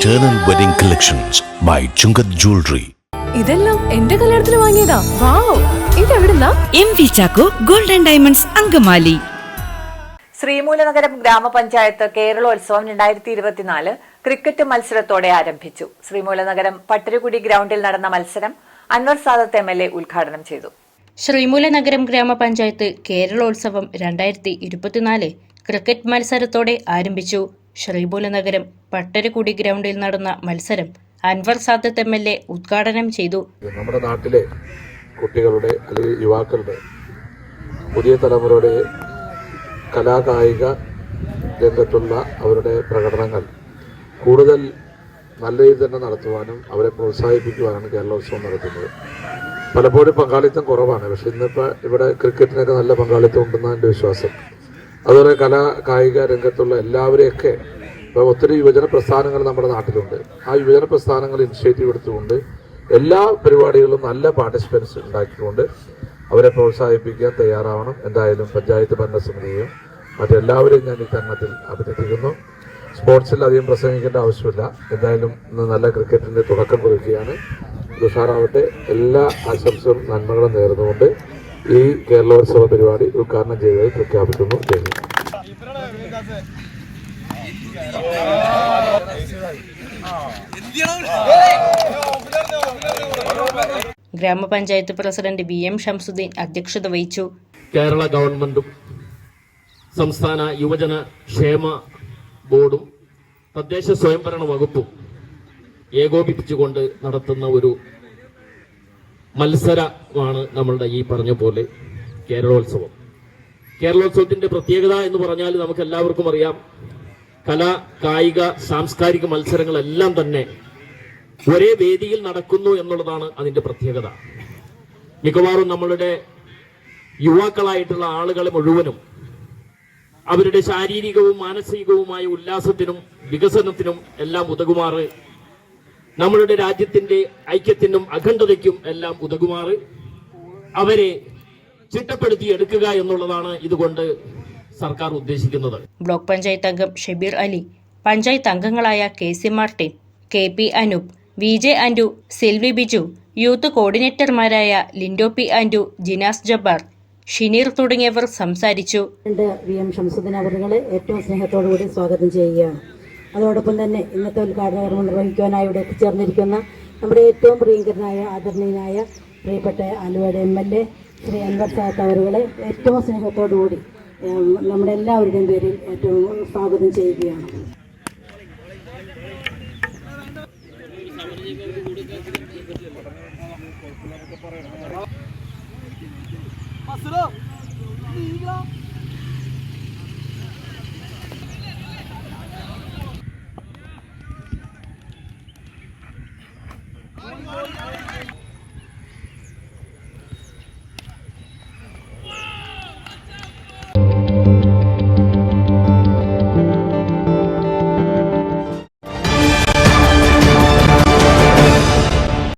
Eternal Wedding Collections by Chungath Jewelry. ഇതെല്ലാം എന്റെ കല്യാണത്തിന് വാങ്ങിയതാ. Wow ഇതെവിടുന്നാ? M V Chacko golden diamonds Angamaly. Sreemoolanagaram ഗ്രാമപഞ്ചായത്ത് കേരളോത്സവം രണ്ടായിരത്തി ഇരുപത്തിനാല് ക്രിക്കറ്റ് മത്സരത്തോടെ ആരംഭിച്ചു. ശ്രീമൂലനഗരം പട്ടരുകുടി ഗ്രൗണ്ടിൽ നടന്ന മത്സരം Anwar Sadath M L A ഉദ്ഘാടനം ചെയ്തു. ശ്രീമൂലനഗരം ഗ്രാമപഞ്ചായത്ത് കേരളോത്സവം രണ്ടായിരത്തി ഇരുപത്തിനാല് ക്രിക്കറ്റ് മത്സരത്തോടെ ആരംഭിച്ചു. ശ്രീമൂലനഗരം പട്ടരക്കുടി ഗ്രൗണ്ടിൽ നടന്ന മത്സരം Anwar Sadath M L A ഉദ്ഘാടനം ചെയ്തു. നമ്മുടെ നാട്ടിലെ കുട്ടികളുടെ അല്ലെങ്കിൽ യുവാക്കളുടെ പുതിയ തലമുറയുടെ കലാകായിക രംഗത്തുള്ള അവരുടെ പ്രകടനങ്ങൾ കൂടുതൽ നല്ല രീതിയിൽ തന്നെ നടത്തുവാനും അവരെ പ്രോത്സാഹിപ്പിക്കുവാനാണ് കേരളോത്സവം നടത്തുന്നത്. പലപ്പോഴും പങ്കാളിത്തം കുറവാണ്. പക്ഷെ ഇന്നിപ്പോൾ ഇവിടെ ക്രിക്കറ്റിനൊക്കെ നല്ല പങ്കാളിത്തം ഉണ്ടെന്നാണ് എന്റെ വിശ്വാസം. അതുപോലെ കലാ കായിക രംഗത്തുള്ള എല്ലാവരെയൊക്കെ ഇപ്പോൾ ഒത്തിരി യുവജന പ്രസ്ഥാനങ്ങൾ നമ്മുടെ നാട്ടിലുണ്ട്. ആ യുവജന പ്രസ്ഥാനങ്ങൾ ഇനിഷ്യേറ്റീവ് എടുത്തുകൊണ്ട് എല്ലാ പരിപാടികളിലും നല്ല പാർട്ടിസിപ്പൻസ് ഉണ്ടാക്കിക്കൊണ്ട് അവരെ പ്രോത്സാഹിപ്പിക്കാൻ തയ്യാറാവണം. എന്തായാലും പഞ്ചായത്ത് ഭരണസമിതിയും മറ്റെല്ലാവരെയും ഞാൻ ഈ തരണത്തിൽ അഭിനന്ദിക്കുന്നു. സ്പോർട്സിൽ അധികം പ്രസംഗിക്കേണ്ട ആവശ്യമില്ല. എന്തായാലും ഇന്ന് നല്ല ക്രിക്കറ്റിന്റെ തുടക്കം കുറിക്കുകയാണ്. തുഷാറാവട്ടെ എല്ലാ ആശംസകളും നന്മകളും നേർന്നുകൊണ്ട് ഈ കേരളോത്സവ പരിപാടി ഉദ്ഘാടനം ചെയ്തതായി പ്രഖ്യാപിക്കുന്നു. ഗ്രാമപഞ്ചായത്ത് പ്രസിഡന്റ് ബി എം ഷംസുദ്ദീൻ അധ്യക്ഷത വഹിച്ചു. കേരള ഗവൺമെന്റും സംസ്ഥാന യുവജന ക്ഷേമ ബോർഡും തദ്ദേശ സ്വയംഭരണ വകുപ്പും ഏകോപിപ്പിച്ചുകൊണ്ട് നടത്തുന്ന ഒരു മത്സരമാണ് നമ്മളുടെ ഈ പറഞ്ഞ പോലെ കേരളോത്സവം. കേരളോത്സവത്തിന്റെ പ്രത്യേകത എന്ന് പറഞ്ഞാൽ നമുക്ക് എല്ലാവർക്കും അറിയാം കല കായിക സാംസ്കാരിക മത്സരങ്ങളെല്ലാം തന്നെ ഒരേ വേദിയിൽ നടക്കുന്നു എന്നുള്ളതാണ് അതിന്റെ പ്രത്യേകത. മിക്കവാറും നമ്മളുടെ യുവാക്കളായിട്ടുള്ള ആളുകളെ മുഴുവനും അവരുടെ ശാരീരികവും മാനസികവുമായ ഉല്ലാസത്തിനും വികസനത്തിനും എല്ലാം ഉതകുമാറ് നമ്മളുടെ രാജ്യത്തിന്റെ ഐക്യത്തിനും അഖണ്ഡതയ്ക്കും എല്ലാം ഉതകുമാറ് അവരെ ചിട്ടപ്പെടുത്തി എടുക്കുക എന്നുള്ളതാണ് ഇതുകൊണ്ട് സർക്കാർ ഉദ്ദേശിക്കുന്നത്. ബ്ലോക്ക് പഞ്ചായത്ത് അംഗം ഷബീർ അലി പഞ്ചായത്ത് അംഗങ്ങളായ K C Martin K P Anoop V J Andu Silvy Biju youth കോർഡിനേറ്റർമാരായ Lindo P Andu Jinas Jabbar Shineer തുടങ്ങിയവർ സംസാരിച്ചു. വി എം ഷംസുദ്ദീൻ അവരുകളെ ഏറ്റവും സ്നേഹത്തോടുകൂടി സ്വാഗതം ചെയ്യുകയാണ്. അതോടൊപ്പം തന്നെ ഇന്നത്തെ ഉദ്ഘാടന കർമ്മം നിർവഹിക്കുവാനായി ഇവിടെ എത്തിച്ചേർന്നിരിക്കുന്ന നമ്മുടെ ഏറ്റവും പ്രിയങ്കരനായ ആദരണീയനായ പ്രിയപ്പെട്ട ആലുവയുടെ M L A Shri Anwar Sadath അവരുകളെ ഏറ്റവും സ്നേഹത്തോടുകൂടി നമ്മുടെ എല്ലാവരുടെയും പേരിൽ ഏറ്റവും സ്വാഗതം ചെയ്യുകയാണ്.